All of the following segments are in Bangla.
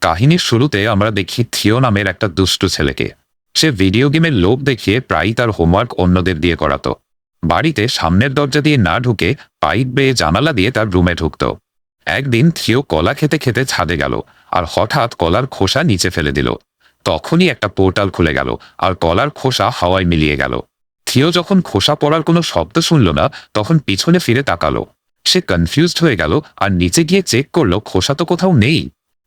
কাহিনীর শুরুতে আমরা দেখি থিও নামের একটা দুষ্টু ছেলেকে। সে ভিডিও গেমের লোভ দেখিয়ে প্রায়ই তার হোমওয়ার্ক অন্যদের দিয়ে করাতো। বাড়িতে সামনের দরজা দিয়ে না ঢুকে পাইপ বেয়ে জানালা দিয়ে তার রুমে ঢুকত। একদিন থিও কলা খেতে খেতে ছাদে গেল আর হঠাৎ কলার খোসা নিচে ফেলে দিল। তখনই একটা পোর্টাল খুলে গেল আর কলার খোসা হাওয়ায় মিলিয়ে গেল। থিও যখন খোসা পড়ার কোনো শব্দ শুনল না, তখন পিছনে ফিরে তাকালো। সে কনফিউজড হয়ে গেল আর নিচে গিয়ে চেক করল, খোসা তো কোথাও নেই।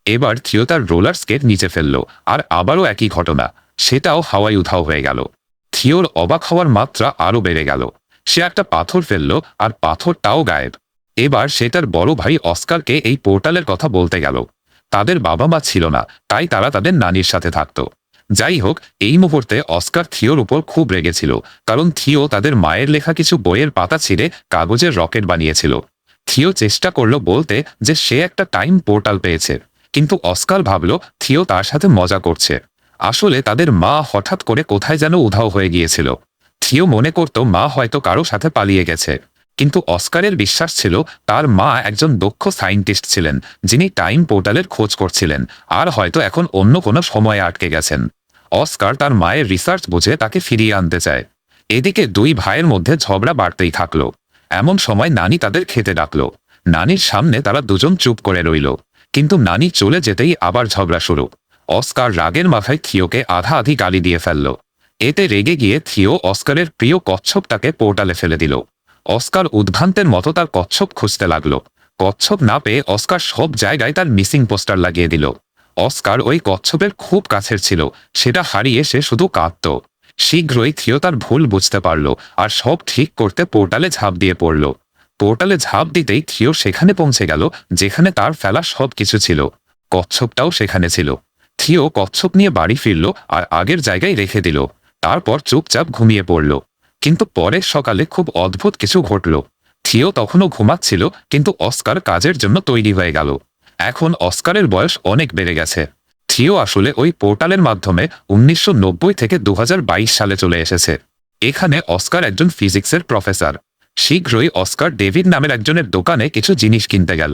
এবার থিও তার রোলার স্কেট নিচে ফেলল, আর আবারও একই ঘটনা। সেটাও হাওয়ায় উধাও হয়ে গেল। থিওর অবাক হওয়ার মাত্রা আরও বেড়ে গেল। সে একটা পাথর ফেলল, আর পাথরটাও গায়েব। এবার সে তার বড় ভাই অস্কারকে এই পোর্টালের কথা বলতে গেল। তাদের বাবা মা ছিল না, তাই তারা তাদের নানির সাথে থাকত। যাই হোক, এই মুহূর্তে অস্কার থিওর উপর খুব রেগেছিল, কারণ থিও তাদের মায়ের লেখা কিছু বইয়ের পাতা ছিঁড়ে কাগজের রকেট বানিয়েছিল। থিও চেষ্টা করল বলতে যে সে একটা টাইম পোর্টাল পেয়েছে। কিন্তু অস্কার ভাবল, থিও তার সাথে মজা করছে। আসলে তাদের মা হঠাৎ করে কোথায় যেন উধাও হয়ে গিয়েছিল। থিও মনে করত মা হয়তো কারও সাথে পালিয়ে গেছে। কিন্তু অস্কারের বিশ্বাস ছিল, তার মা একজন দক্ষ সায়েন্টিস্ট ছিলেন, যিনি টাইম পোর্টালের খোঁজ করছিলেন, আর হয়তো এখন অন্য কোনো সময়ে আটকে গেছেন। অস্কার তার মায়ের রিসার্চ বুঝে তাকে ফিরিয়ে আনতে চায়। এদিকে দুই ভাইয়ের মধ্যে ঝগড়া বাড়তেই থাকল। এমন সময় নানি তাদের খেতে ডাকল। নানির সামনে তারা দুজন চুপ করে রইল। কিন্তু নানি চলে যেতেই আবার ঝগড়া শুরু। অস্কার রাগের মাথায় থিওকে আধা আধি গালি দিয়ে ফেলল। এতে রেগে গিয়ে থিও অস্কারের প্রিয় কচ্ছপ তাকে পোর্টালে ফেলে দিল। অস্কার উদ্ভ্রান্তের মতো তার কচ্ছপ খুঁজতে লাগল। কচ্ছপ না পেয়ে অস্কার সব জায়গায় তার মিসিং পোস্টার লাগিয়ে দিল। অস্কার ওই কচ্ছপের খুব কাছের ছিল, সেটা হারিয়ে সে শুধু কাঁদত। শীঘ্রই থিও তার ভুল বুঝতে পারল আর সব ঠিক করতে পোর্টালে ঝাঁপ দিয়ে পড়ল। পোর্টালে ঝাঁপ দিতেই থিও সেখানে পৌঁছে গেল, যেখানে তার ফেলা সব কিছু ছিল। কচ্ছপটাও সেখানে ছিল। থিও কচ্ছপ নিয়ে বাড়ি ফিরল আর আগের জায়গায় রেখে দিল। তারপর চুপচাপ ঘুমিয়ে পড়ল। কিন্তু পরের সকালে খুব অদ্ভুত কিছু ঘটল। থিও তখনও ঘুমাচ্ছিল, কিন্তু অস্কার কাজের জন্য তৈরি হয়ে গেল। এখন অস্কারের বয়স অনেক বেড়ে গেছে। থিও আসলে ওই পোর্টালের মাধ্যমে উনিশশো নব্বই থেকে দু হাজার বাইশ সালে চলে এসেছে। এখানে অস্কার একজন ফিজিক্সের প্রফেসর। শীঘ্রই অস্কার ডেভিড নামের একজনের দোকানে কিছু জিনিস কিনতে গেল।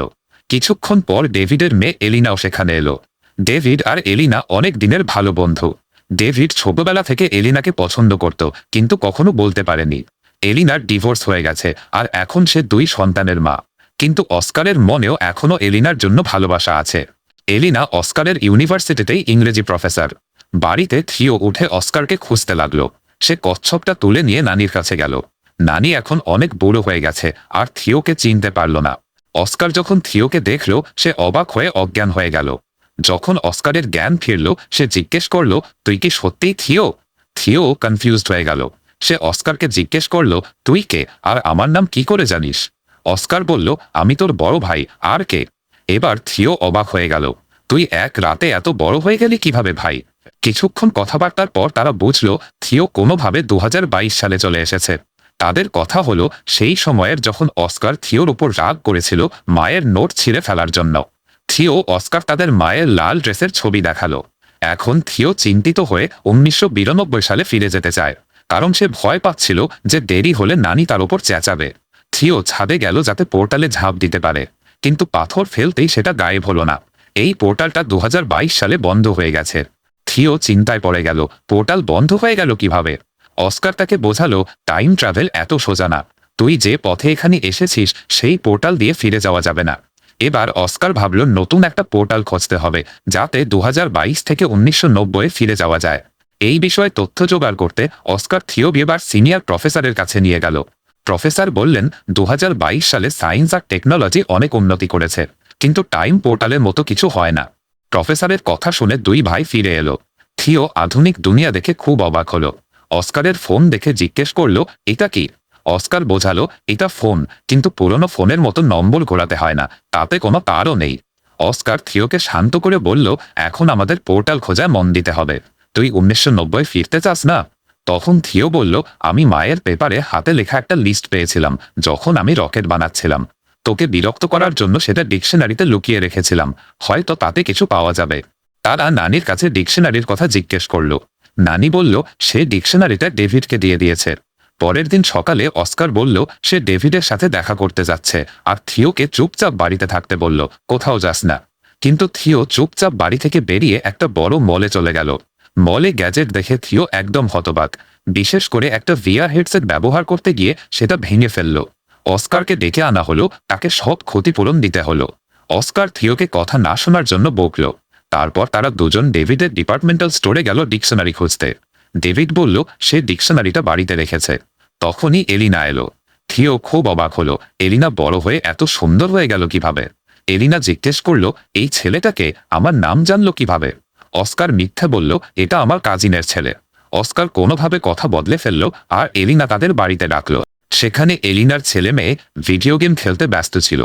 কিছুক্ষণ পর ডেভিডের মেয়ে এলিনাও সেখানে এলো। ডেভিড আর এলিনা অনেক দিনের ভালো বন্ধু। ডেভিড ছোটবেলা থেকে এলিনাকে পছন্দ করত, কিন্তু কখনো বলতে পারেনি। এলিনার ডিভোর্স হয়ে গেছে, আর এখন সে দুই সন্তানের মা। কিন্তু অস্কারের মনেও এখনও এলিনার জন্য ভালোবাসা আছে। এলিনা অস্কারের ইউনিভার্সিটিতেই ইংরেজি প্রফেসর। বাড়িতে থিও উঠে অস্কারকে খুঁজতে লাগল। সে কচ্ছপটা তুলে নিয়ে নানির কাছে গেল। নানি এখন অনেক বুড়ো হয়ে গেছে, আর থিওকে চিনতে পারল না। অস্কার যখন থিওকে দেখল, সে অবাক হয়ে অজ্ঞান হয়ে গেল। যখন অস্কারের জ্ঞান ফিরল, সে জিজ্ঞেস করল, তুই কি সত্যিই থিও? থিও কনফিউজড হয়ে গেল। সে অস্কারকে জিজ্ঞেস করল, তুই কে? আর আমার নাম কি করে জানিস? অস্কার বলল, আমি তোর বড় ভাই, আর কে? এবার থিও অবাক হয়ে গেল। তুই এক রাতে এত বড় হয়ে গেলি কীভাবে ভাই? কিছুক্ষণ কথাবার্তার পর তারা বুঝল, থিও কোনোভাবে দু হাজার বাইশ সালে চলে এসেছে। তাদের কথা হলো, সেই সময়ের যখন অস্কার থিওর উপর রাগ করেছিল, মায়ের নোট ছিঁড়ে ফেলার জন্য। থিও অস্কার তাদের মায়ের লাল ড্রেসের ছবি দেখাল। এখন থিও চিন্তিত হয়ে উনিশশো বিরানব্বই সালে ফিরে যেতে চায়। কারণ সে ভয় পাচ্ছিল যে দেরি হলে নানি তার ওপর চেঁচাবে। থিও ছাদে গেল যাতে পোর্টালে ঝাঁপ দিতে পারে। কিন্তু পাথর ফেলতেই সেটা গায়েব হলো না। এই পোর্টালটা দু হাজার বাইশ সালে বন্ধ হয়ে গেছে। থিও চিন্তায় পড়ে গেল, পোর্টাল বন্ধ হয়ে গেল কীভাবে? অস্কার তাকে বোঝালো টাইম ট্রাভেল এত সোজা না। তুই যে পথে এখানে এসেছিস, সেই পোর্টাল দিয়ে ফিরে যাওয়া যাবে না। এবার অস্কার ভাবল, নতুন একটা পোর্টাল খুঁজতে হবে, যাতে দু হাজার বাইশ থেকে উনিশশো ফিরে যাওয়া যায়। এই বিষয়ে তথ্য জোগাড় করতে অস্কার থিও এবার সিনিয়র প্রফেসরের কাছে নিয়ে গেল। প্রফেসর বললেন দু হাজার বাইশ সালে সায়েন্স আর টেকনোলজি অনেক উন্নতি করেছে, কিন্তু টাইম পোর্টালের মতো কিছু হয় না। প্রফেসরের কথা শুনে দুই ভাই ফিরে এলো। থিও আধুনিক দুনিয়া দেখে খুব অবাক হলো। অস্কারের ফোন দেখে জিজ্ঞেস করল, এটা কি? অস্কার বোঝালো, এটা ফোন, কিন্তু পুরনো ফোনের মতো নম্বর ঘোরাতে হয় না, তাতে কোনো তারও নেই। অস্কার থিওকে শান্ত করে বলল, এখন আমাদের পোর্টাল খোঁজায় মন দিতে হবে। তুই উনিশশো নব্বই ফিরতে চাস না? তখন থিও বলল, আমি মায়ের পেপারে হাতে লেখা একটা লিস্ট পেয়েছিলাম, যখন আমি রকেট বানাচ্ছিলাম। তোকে বিরক্ত করার জন্য সেটা ডিকশনারিতে লুকিয়ে রেখেছিলাম, হয়তো তাতে কিছু পাওয়া যাবে। তারা নানির কাছে ডিকশনারির কথা জিজ্ঞেস করল। নানি বলল, সে ডিকশনারিটা ডেভিডকে দিয়ে দিয়েছে। পরের দিন সকালে অস্কার বলল, সে ডেভিডের সাথে দেখা করতে যাচ্ছে। আর থিওকে চুপচাপ বাড়িতে থাকতে বলল, কোথাও যাস না। কিন্তু থিও চুপচাপ বাড়ি থেকে বেরিয়ে একটা বড় মলে চলে গেল। মলে গ্যাজেট দেখে থিও একদম হতবাক। বিশেষ করে একটা ভিআর হেডসেট ব্যবহার করতে গিয়ে সেটা ভেঙে ফেলল। অস্কারকে ডেকে আনা হলো, তাকে সব ক্ষতিপূরণ দিতে হলো। অস্কার থিওকে কথা না শোনার জন্য বকল। তারপর তারা দুজন ডেভিডের ডিপার্টমেন্টাল স্টোরে গেল ডিকশনারি খুঁজতে। ডেভিড বলল, সে ডিকশনারিটা বাড়িতে রেখেছে। তখনই এলিনা এলো। থিও খুব অবাক হলো। এলিনা বড় হয়ে এত সুন্দর হয়ে গেল কীভাবে? এলিনা জিজ্ঞেস করল, এই ছেলেটাকে আমার নাম জানলো কীভাবে? অস্কার মিথ্যা বলল, এটা আমার কাজিনের ছেলে। অস্কার কোনোভাবে কথা বদলে ফেলল আর এলিনা তাদের বাড়িতে ডাকল। সেখানে এলিনার ছেলে মেয়ে ভিডিও গেম খেলতে ব্যস্ত ছিল।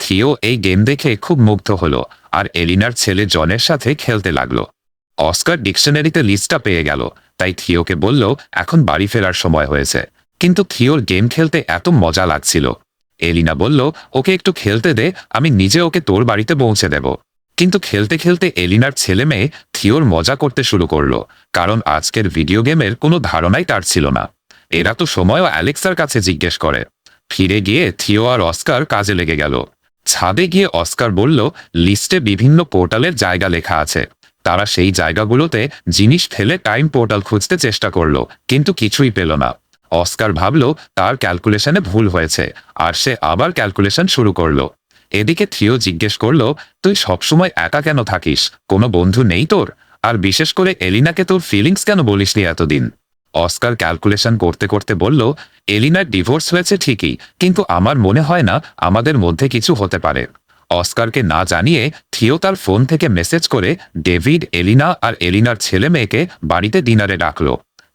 থিও এই গেম দেখে খুব মুগ্ধ হলো। আর এলিনার ছেলে জনের সাথে খেলতে লাগল। অস্কার ডিকশনারিতে লিস্টটা পেয়ে গেল, তাই থিওকে বলল, এখন বাড়ি ফেরার সময় হয়েছে। কিন্তু থিওর গেম খেলতে এত মজা লাগছিল। এলিনা বলল, ওকে একটু খেলতে দে, আমি নিজে ওকে তোর বাড়িতে পৌঁছে দেব। কিন্তু খেলতে খেলতে এলিনার ছেলে মেয়ে থিওর মজা করতে শুরু করল, কারণ আজকের ভিডিও গেমের কোনো ধারণাই তার ছিল না। এরা তো সময়ও অ্যালেক্সার কাছে জিজ্ঞেস করে। ফিরে গিয়ে থিও আর অস্কার কাজে লেগে গেল। ছাদে গিয়ে অস্কার বলল, লিস্টে বিভিন্ন পোর্টালের জায়গা লেখা আছে। তারা সেই জায়গাগুলোতে জিনিস ফেলে টাইম পোর্টাল খুঁজতে চেষ্টা করল, কিন্তু কিছুই পেল না। অস্কার ভাবল, তার ক্যালকুলেশনে ভুল হয়েছে। আর সে আবার ক্যালকুলেশন শুরু করল। এদিকে থিও জিজ্ঞেস করল, তুই সবসময় একা কেন থাকিস? কোনো বন্ধু নেই তোর? আর বিশেষ করে এলিনাকে তোর ফিলিংস কেন বলিসনি এতদিন? অস্কার ক্যালকুলেশন করতে করতে বলল, এলিনার ডিভোর্স হয়েছে ঠিকই, কিন্তু আমার মনে হয় না আমাদের মধ্যে কিছু হতে পারে। অস্কারকে না জানিয়ে থিও তার ফোন থেকে মেসেজ করে ডেভিড, এলিনা আর এলিনার ছেলে মেয়েকে বাড়িতে ডিনারে ডাকল।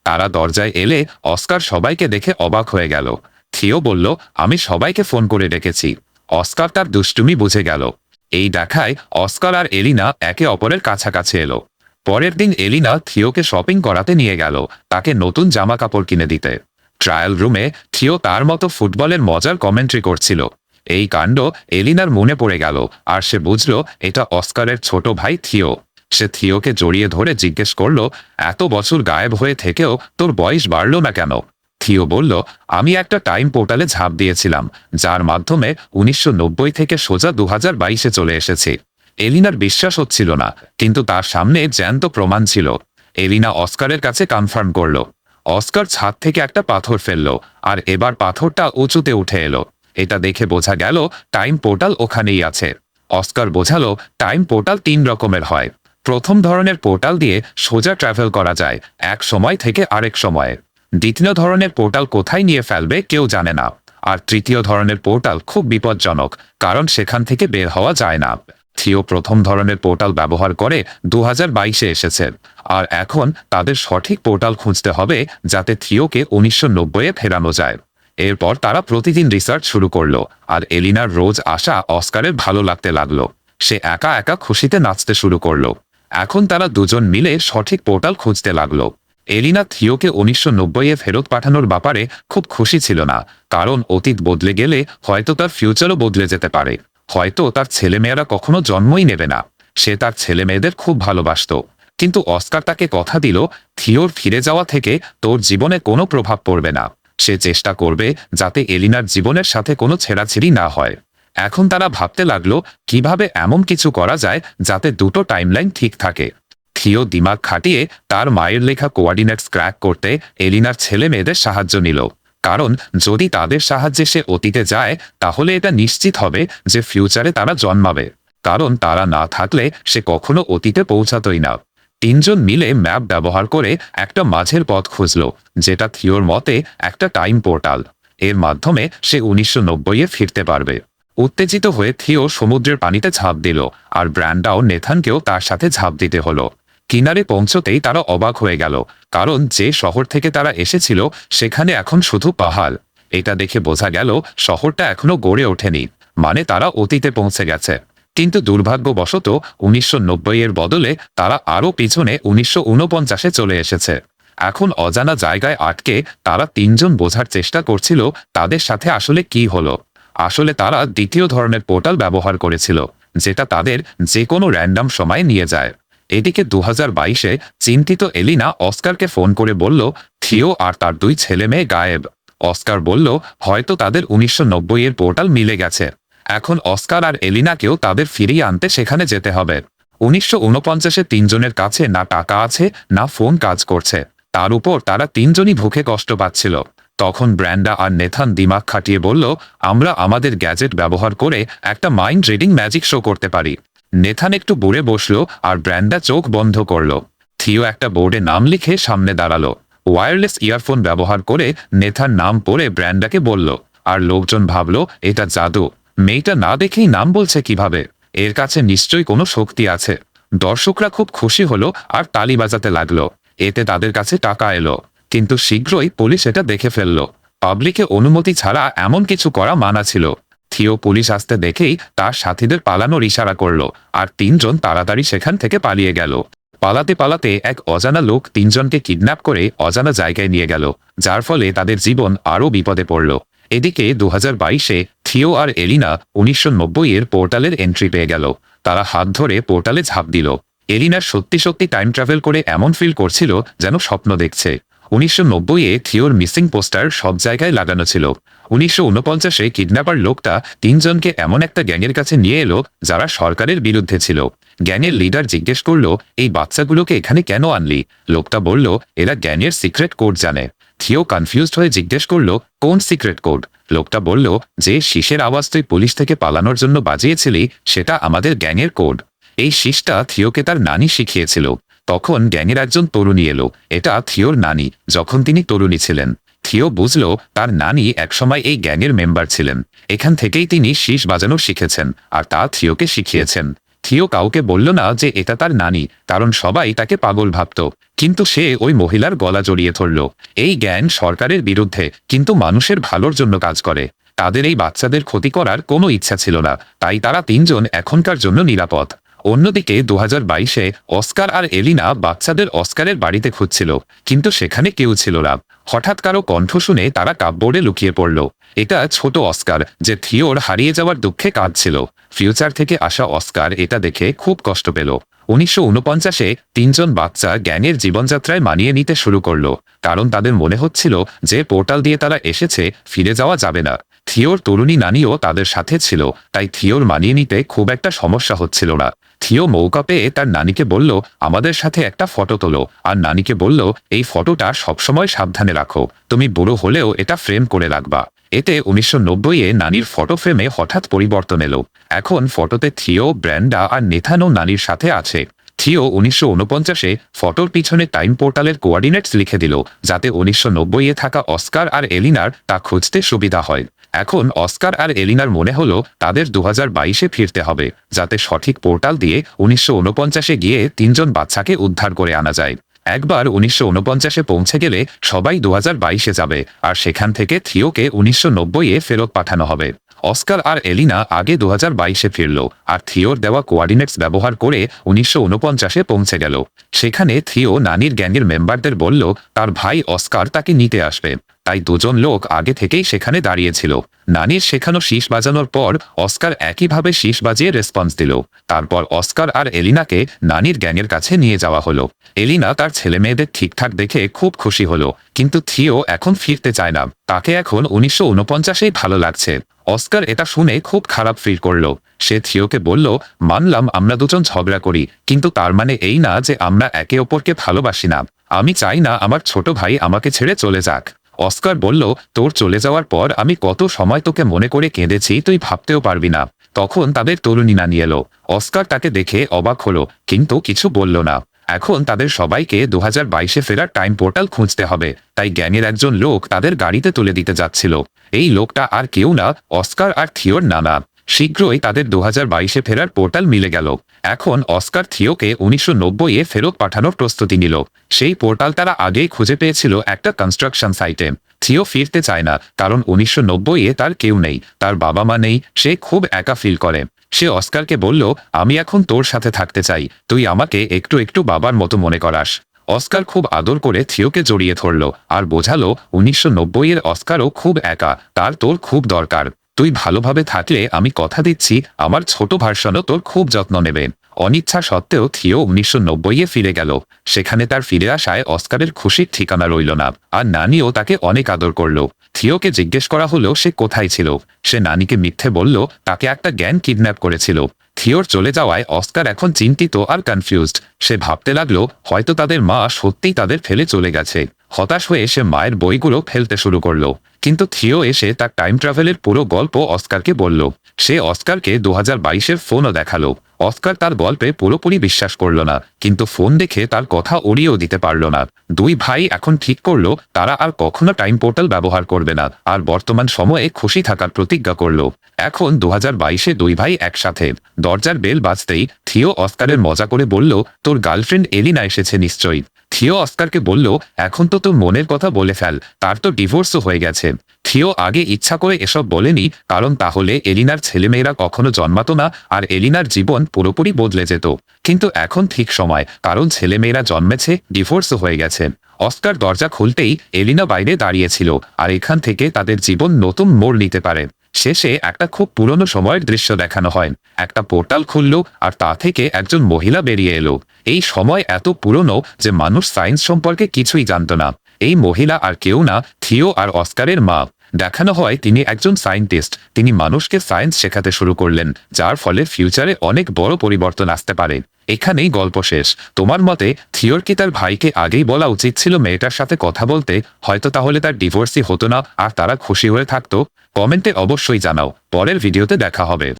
তারা দরজায় এলে অস্কার সবাইকে দেখে অবাক হয়ে গেল। থিও বলল, আমি সবাইকে ফোন করে ডেকেছি। অস্কার তার দুষ্টুমি বুঝে গেল। এই দেখায় অস্কার আর এলিনা একে অপরের কাছাকাছি এলো। পরের দিন এলিনা থিওকে শপিং করাতে নিয়ে গেল, তাকে নতুন জামা কাপড় কিনে দিতে। ট্রায়াল রুমে থিও তার মতো ফুটবলের মজার কমেন্ট্রি করছিল। এই কাণ্ড এলিনার মনে পড়ে গেল, আর সে বুঝল এটা অস্কারের ছোট ভাই থিও। সে থিওকে জড়িয়ে ধরে জিজ্ঞেস করল, এত বছর গায়েব হয়ে থেকেও তোর বয়স বাড়ল না কেন? থিও বলল, আমি একটা টাইম পোর্টালে ঝাঁপ দিয়েছিলাম, যার মাধ্যমে উনিশশো নব্বই থেকে সোজা দু বাইশে চলে এসেছি। এলিনার বিশ্বাস হচ্ছিল না, কিন্তু তার সামনে জ্যান্ত প্রমাণ ছিল। এলিনা অস্কারের কাছে কনফার্ম করল। অস্কার ছাদ থেকে একটা পাথর ফেলল, আর এবার পাথরটা উঁচুতে উঠে এলো। এটা দেখে বোঝা গেল টাইম পোর্টাল ওখানেই আছে। অস্কার বোঝালো টাইম পোর্টাল তিন রকমের হয়। প্রথম ধরনের পোর্টাল দিয়ে সোজা ট্রাভেল করা যায়, এক সময় থেকে আরেক সময়ে। দ্বিতীয় ধরনের পোর্টাল কোথায় নিয়ে ফেলবে কেউ জানে না। আর তৃতীয় ধরনের পোর্টাল খুব বিপজ্জনক, কারণ সেখান থেকে বের হওয়া যায় না। থিও প্রথম ধরনের পোর্টাল ব্যবহার করে দু হাজার বাইশে এসেছে। আর এখন তাদের সঠিক পোর্টাল খুঁজতে হবে যাতে থিওকে উনিশশো নব্বইয়ে ফেরানো যায়। এরপর তারা প্রতিদিন রিসার্চ শুরু করল আর এলিনার রোজ আসা অস্কারের ভালো লাগতে লাগল। সে একা একা খুশিতে নাচতে শুরু করল। এখন তারা দুজন মিলে সঠিক পোর্টাল খুঁজতে লাগল। এলিনা থিওকে উনিশশো নব্বইয়ে ফেরত পাঠানোর ব্যাপারে খুব খুশি ছিল না, কারণ অতীত বদলে গেলে হয়তো তার ফিউচারও বদলে যেতে পারে। হয়তো তার ছেলেমেয়েরা কখনো জন্মই নেবে না। সে তার ছেলে মেয়েদের খুব ভালোবাসত। কিন্তু অস্কার তাকে কথা দিল, থিওর ফিরে যাওয়া থেকে তোর জীবনে কোনো প্রভাব পড়বে না। সে চেষ্টা করবে যাতে এলিনার জীবনের সাথে কোনো ছেঁড়াছিড়ি না হয়। এখন তারা ভাবতে লাগল, কীভাবে এমন কিছু করা যায় যাতে দুটো টাইমলাইন ঠিক থাকে। থিও দিমাগ খাটিয়ে তার মায়ের লেখা কোয়ার্ডিনেটস ক্র্যাক করতে এলিনার ছেলে মেয়েদের সাহায্য নিল। কারণ যদি তাদের সাহায্যে সে অতীতে যায়, তাহলে এটা নিশ্চিত হবে যে ফিউচারে তারা জন্মাবে। কারণ তারা না থাকলে সে কখনো অতীতে পৌঁছাতই না। তিনজন মিলে ম্যাপ ব্যবহার করে একটা মাঝের পথ খুঁজল, যেটা থিওর মতে একটা টাইম পোর্টাল এর মাধ্যমে সে উনিশশো নব্বইয়ে ফিরতে পারবে। উত্তেজিত হয়ে থিও সমুদ্রের পানিতে ঝাঁপ দিল, আর ব্র্যান্ডাও নেথানকেও তার সাথে ঝাঁপ দিতে হলো। কিনারে পৌঁছতেই তারা অবাক হয়ে গেল, কারণ যে শহর থেকে তারা এসেছিল সেখানে এখন শুধু পাহাড়। এটা দেখে বোঝা গেল শহরটা এখনও গড়ে ওঠেনি মানে তারা অতীতে পৌঁছে গেছে। কিন্তু দুর্ভাগ্যবশত উনিশশো নব্বই এর বদলে তারা আরও পিছনে উনিশশো উনপঞ্চাশে চলে এসেছে। এখন অজানা জায়গায় আটকে তারা তিনজন বোঝার চেষ্টা করছিল তাদের সাথে আসলে কি হলো। আসলে তারা দ্বিতীয় ধরনের পোর্টাল ব্যবহার করেছিল, যেটা তাদের যে কোনো র্যান্ডাম সময় নিয়ে যায়। এদিকে দু বাইশে চিন্তিত এলিনা অস্কারকে ফোন করে বলল, থিও আর তার দুই ছেলে মেয়ে গায়েব। অস্কার বলল, হয়তো তাদের উনিশশো নব্বই এর পোর্টাল মিলে গেছে। এখন অস্কার আর এলিনাকেও তাদের ফিরিয়ে আনতে সেখানে যেতে হবে। উনিশশো উনপঞ্চাশে তিনজনের কাছে না টাকা আছে, না ফোন কাজ করছে। তার উপর তারা তিনজনই ভুখে কষ্ট পাচ্ছিল। তখন ব্র্যান্ডা আর নেথান দিমাগ খাটিয়ে বলল, আমরা আমাদের গ্যাজেট ব্যবহার করে একটা মাইন্ড রিডিং ম্যাজিক শো করতে পারি। নেথান একটু বুড়ে বসল আর ব্র্যান্ডা চোখ বন্ধ করল। থিও একটা বোর্ডে নাম লিখে সামনে দাঁড়াল। ওয়্যারলেস ইয়ারফোন ব্যবহার করে নেথার নাম পড়ে ব্র্যান্ডাকে বলল, আর লোকজন ভাবলো, এটা জাদু। মেয়েটা না দেখেই নাম বলছে কীভাবে? এর কাছে নিশ্চয়ই কোনো শক্তি আছে। দর্শকরা খুব খুশি হলো আর তালি বাজাতে লাগল। এতে তাদের কাছে টাকা এলো। কিন্তু শীঘ্রই পুলিশ এটা দেখে ফেলল। পাবলিকে অনুমতি ছাড়া এমন কিছু করা মানা ছিল। থিও পুলিশ আসতে দেখেই তার সাথীদের পালানোর ইশারা করল আর তিনজন তাড়াতাড়ি সেখান থেকে পালিয়ে গেল। পালাতে পালাতে এক অজানা লোক তিনজনকে কিডন্যাপ করে অজানা জায়গায় নিয়ে গেল, যার ফলে তাদের জীবন আরও বিপদে পড়ল। এদিকে দু বাইশে থিও আর এলিনা উনিশশো নব্বই এর পোর্টালের এন্ট্রি পেয়ে গেল। তারা হাত ধরে পোর্টালে ঝাঁপ দিল। এলিনার সত্যি সত্যি টাইম ট্রাভেল করে এমন ফিল করছিল যেন স্বপ্ন দেখছে। উনিশশো নব্বইয়ে থিওর মিসিং পোস্টার সব জায়গায় লাগানো ছিল। উনিশশো উনপঞ্চাশে কিডন্যাপার লোকটা তিনজনকে এমন একটা গ্যাংয়ের কাছে নিয়ে এলো যারা সরকারের বিরুদ্ধে ছিল। গ্যাংয়ের লিডার জিজ্ঞেস করল, এই বাচ্চাগুলোকে এখানে কেন আনলি? লোকটা বলল, এরা গ্যাংয়ের সিক্রেট কোড জানে। থিও কনফিউজড হয়ে জিজ্ঞেস করল, কোন সিক্রেট কোড? লোকটা বলল, যে শীষের আওয়াজ তুই পুলিশ থেকে পালানোর জন্য বাজিয়েছিলি, সেটা আমাদের গ্যাংয়ের কোড। এই শীষটা থিওকে তার নানি শিখিয়েছিল। তখন গ্যাংয়ের একজন তরুণী এলো। এটা থিওর নানি, যখন তিনি তরুণী ছিলেন। থিও বুঝল, তার নানি একসময় এই গ্যাংয়ের মেম্বার ছিলেন। এখান থেকেই তিনি শীষ বাজানো শিখেছেন, আর তা থিওকে শিখিয়েছেন। থিও কাউকে বলল না যে এটা তার নানি, কারণ সবাই তাকে পাগল ভাবত। কিন্তু সে ওই মহিলার গলা জড়িয়ে ধরল। এই জ্ঞান সরকারের বিরুদ্ধে কিন্তু মানুষের ভালোর জন্য কাজ করে। তাদের এই বাচ্চাদের ক্ষতি করার কোনো ইচ্ছা ছিল না, তাই তারা তিনজন এখনকার জন্য নিরাপদ। অন্যদিকে দু হাজার বাইশে অস্কার আর এলিনা বাচ্চাদের অস্কারের বাড়িতে খুঁজছিল, কিন্তু সেখানে কেউ ছিল না। হঠাৎ কারও কণ্ঠ শুনে তারা কাপবোর্ডে লুকিয়ে পড়ল। এটা ছোট অস্কার, যে থিওর হারিয়ে যাওয়ার দুঃখে কাঁদছিল। ফিউচার থেকে আসা অস্কার এটা দেখে খুব কষ্ট পেল। উনিশশো উনপঞ্চাশে তিনজন বাচ্চা গ্যাংয়ের জীবনযাত্রায় মানিয়ে নিতে শুরু করল, কারণ তাদের মনে হচ্ছিল যে পোর্টাল দিয়ে তারা এসেছে, ফিরে যাওয়া যাবে না। থিওর তরুণী নানিও তাদের সাথে ছিল, তাই থিওর মানিয়ে নিতে খুব একটা সমস্যা হচ্ছিল না। থিও মৌকা পেয়ে তার নানিকে বলল, আমাদের সাথে একটা ফটো তোলো। আর নানিকে বলল, এই ফটোটা সবসময় সাবধানে রাখো। তুমি বুড়ো হলেও এটা ফ্রেম করে রাখবা। এতে উনিশশো নব্বইয়ে নানির ফটো ফ্রেমে হঠাৎ পরিবর্তন এলো। এখন ফটোতে থিও, ব্র্যান্ডা আর নেথানো নানির সাথে আছে। থিও উনিশশো উনপঞ্চাশে ফটোর পিছনে টাইম পোর্টালের কোয়ার্ডিনেটস লিখে দিল, যাতে উনিশশো নব্বইয়ে থাকা অস্কার আর এলিনার তা খুঁজতে সুবিধা হয়। এখন অস্কার আর এলিনার মনে হলো, তাদের দু হাজার বাইশে ফিরতে হবে, যাতে সঠিক পোর্টাল দিয়ে উনিশশো উনপঞ্চাশে গিয়ে তিনজন বাচ্চাকে উদ্ধার করে আনা যায়। একবার উনিশশো উনপঞ্চাশে পৌঁছে গেলে সবাই দু বাইশে যাবে, আর সেখান থেকে থিওকে উনিশশো নব্বইয়ে ফেরত পাঠানো হবে। অস্কার আর এলিনা আগে দু বাইশে ফিরল, আর থিওর দেওয়া কোয়ার্ডিনেটস ব্যবহার করে উনিশশো উনপঞ্চাশে পৌঁছে গেল। সেখানে থিও নানির গ্যাংয়ের মেম্বারদের বলল, তার ভাই অস্কার তাকে নিতে আসবে। তাই দুজন লোক আগে থেকেই সেখানে দাঁড়িয়েছিল। নানির শেখানো শীষ বাজানোর পর অস্কার একইভাবে শীষ বাজিয়ে রেসপন্স দিল। তারপর অস্কার আর এলিনাকে নানির গ্যাংয়ের কাছে নিয়ে যাওয়া হলো। এলিনা তার ছেলে মেয়েদের ঠিকঠাক দেখে খুব খুশি হলো, কিন্তু থিও এখন ফিরতে চায় না। তাকে এখন উনিশশো উনপঞ্চাশেই ভালো লাগছে। অস্কার এটা শুনে খুব খারাপ ফিল করল। সে থিওকে বলল, মানলাম আমরা দুজন ঝগড়া করি, কিন্তু তার মানে এই না যে আমরা একে অপরকে ভালোবাসি না। আমি চাই না আমার ছোট ভাই আমাকে ছেড়ে চলে যাক। অস্কার বলল, তোর চলে যাওয়ার পর আমি কত সময় তোকে মনে করে কেঁদেছি তুই ভাবতেও পারবি না। তখন তাদের তরুণী নিয়ে এলো। অস্কার তাকে দেখে অবাক হলো, কিন্তু কিছু বলল না। এখন তাদের সবাইকে দু হাজার বাইশে ফেরার টাইম পোর্টাল খুঁজতে হবে, তাই জ্ঞানের একজন লোক তাদের গাড়িতে তুলে দিতে যাচ্ছিল। এই লোকটা আর কেউ না, অস্কার আর থিওর নানা। শীঘ্রই তাদের দু হাজার বাইশে ফেরার পোর্টাল মিলে গেল। এখন অস্কার থিওকে উনিশশো নব্বইয়ে ফেরত পাঠানোর প্রস্তুতি নিল। সেই পোর্টাল তারা আগেই খুঁজে পেয়েছিল একটা কনস্ট্রাকশন সাইটে থিও ফিরতে চায় না, কারণ উনিশশো নব্বইয়ে তার কেউ নেই, তার বাবা মা নেই, সে খুব একা ফিল করে। সে অস্কারকে বলল, আমি এখন তোর সাথে থাকতে চাই, তুই আমাকে একটু একটু বাবার মতো মনে করাস। অস্কার খুব আদর করে থিওকে জড়িয়ে ধরল, আর বোঝালো উনিশশো নব্বইয়ের অস্কারও খুব একা, তার তোর খুব দরকার। তুই ভালোভাবে থাকলে আমি কথা দিচ্ছি, আমার ছোট ভার্সনও তোর খুব যত্ন নেবে। অনিচ্ছা সত্ত্বেও থিও উনিশশো নব্বইয়ে ফিরে গেল। সেখানে তার ফিরে আসায় অস্কারের খুশির ঠিকানা রইল না, আর নানিও তাকে অনেক আদর করল। থিওকে জিজ্ঞেস করা হলো সে কোথায় ছিল? সে নানিকে মিথ্যে বলল, তাকে একটা জ্ঞান কিডন্যাপ করেছিল। থিওর চলে যাওয়ায় অস্কার এখন চিন্তিত আর কনফিউজড। সে ভাবতে লাগল, হয়তো তাদের মা সত্যিই তাদের ফেলে চলে গেছে। হতাশ হয়ে সে মায়ের বইগুলো ফেলতে শুরু করল। কিন্তু থিও এসে তার টাইম ট্রাভেলের পুরো গল্প অস্কারকে বলল। সে অস্কারকে দু হাজার বাইশের ফোনও দেখাল। অস্কার তার গল্পে পুরোপুরি বিশ্বাস করল না, কিন্তু ফোন দেখে তার কথা উড়িয়েও দিতে পারল না। দুই ভাই এখন ঠিক করল, তারা আর কখনো টাইম পোর্টাল ব্যবহার করবে না, আর বর্তমান সময়ে খুশি থাকার প্রতিজ্ঞা করল। এখন দু হাজার বাইশে দুই ভাই একসাথে। দরজার বেল বাজতেই থিও অস্কারের মজা করে বলল, তোর গার্লফ্রেন্ড এলিনা এসেছে নিশ্চয়ই। থিও অস্কারকে বলল, এখন তো তোর মনের কথা বলে ফেল, তার তো ডিভোর্সও হয়ে গেছে। থিও আগে ইচ্ছা করে এসব বলেনি, কারণ তাহলে এলিনার ছেলেমেয়েরা কখনো জন্মাতো না আর এলিনার জীবন পুরোপুরি বদলে যেত। কিন্তু এখন ঠিক সময়, কারণ ছেলেমেয়েরা জন্মেছে ডিভোর্সও হয়ে গেছে। অস্কার দরজা খুলতেই এলিনা বাইরে দাঁড়িয়েছিল, আর এখান থেকে তাদের জীবন নতুন মোড় নিতে পারে। শেষে একটা খুব পুরনো সময়ের দৃশ্য দেখানো হয়। একটা পোর্টাল খুলল আর তা থেকে একজন মহিলা বেরিয়ে এলো। এই সময় এত পুরনো যে মানুষ সায়েন্স সম্পর্কে কিছুই জানত না। এই মহিলা আর কেউ না, থিও আর অস্কারের মা। দেখানো হয় তিনি একজন সায়েন্টিস্ট। তিনি মানুষকে সায়েন্স শেখাতে শুরু করলেন, যার ফলে ফিউচারে অনেক বড় পরিবর্তন আসতে পারে। এখানেই গল্প শেষ। তোমার মতে, থিওর কি তার ভাইকে আগেই বলা উচিত ছিল মেয়েটার সাথে কথা বলতে? হয়তো তাহলে তার ডিভোর্সই হতো না, আর তারা খুশি হয়ে থাকতো? কমেন্টে অবশ্যই জানাও। পরের ভিডিওতে দেখা হবে।